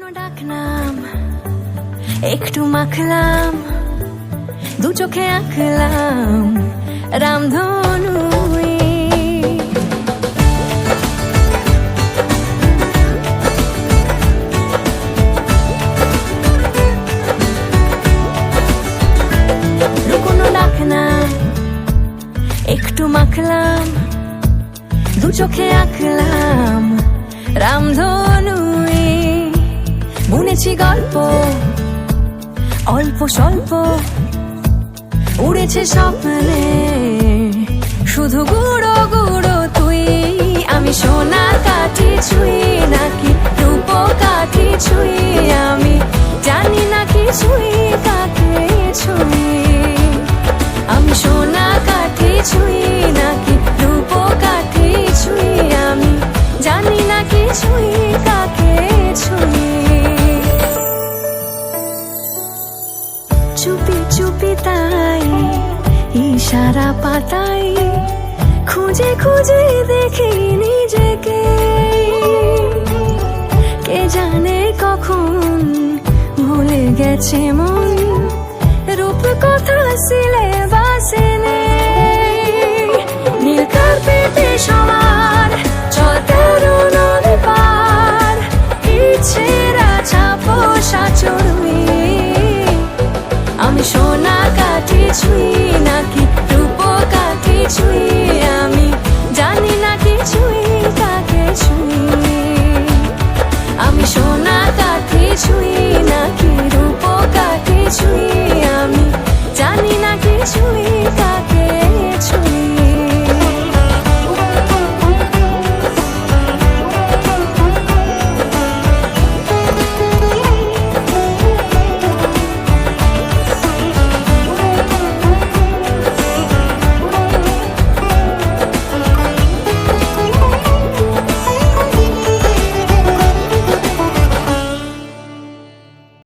কোনো ডাক নাম একটু মাখলাম, দু চোখে আঁকলাম রামধনু একটু মাখলাম, দু চোখে আঁকলাম রামধনু বুনেছি গল্প। অল্প স্বল্প উড়েছে স্বপ্নে শুধু গুঁড়ো গুঁড়ো তুই, আমি সোনার কাঠি ছুঁই নাকি রূপ কাঠি ছুঁই, আমি জানি না কিছুই। চুপি তাই, ইশারা পাতাই, খুঁজে খুঁজে দেখি নিজেকে। কে জানে কখন ভুলে গেছে মন রূপ কথা সিলে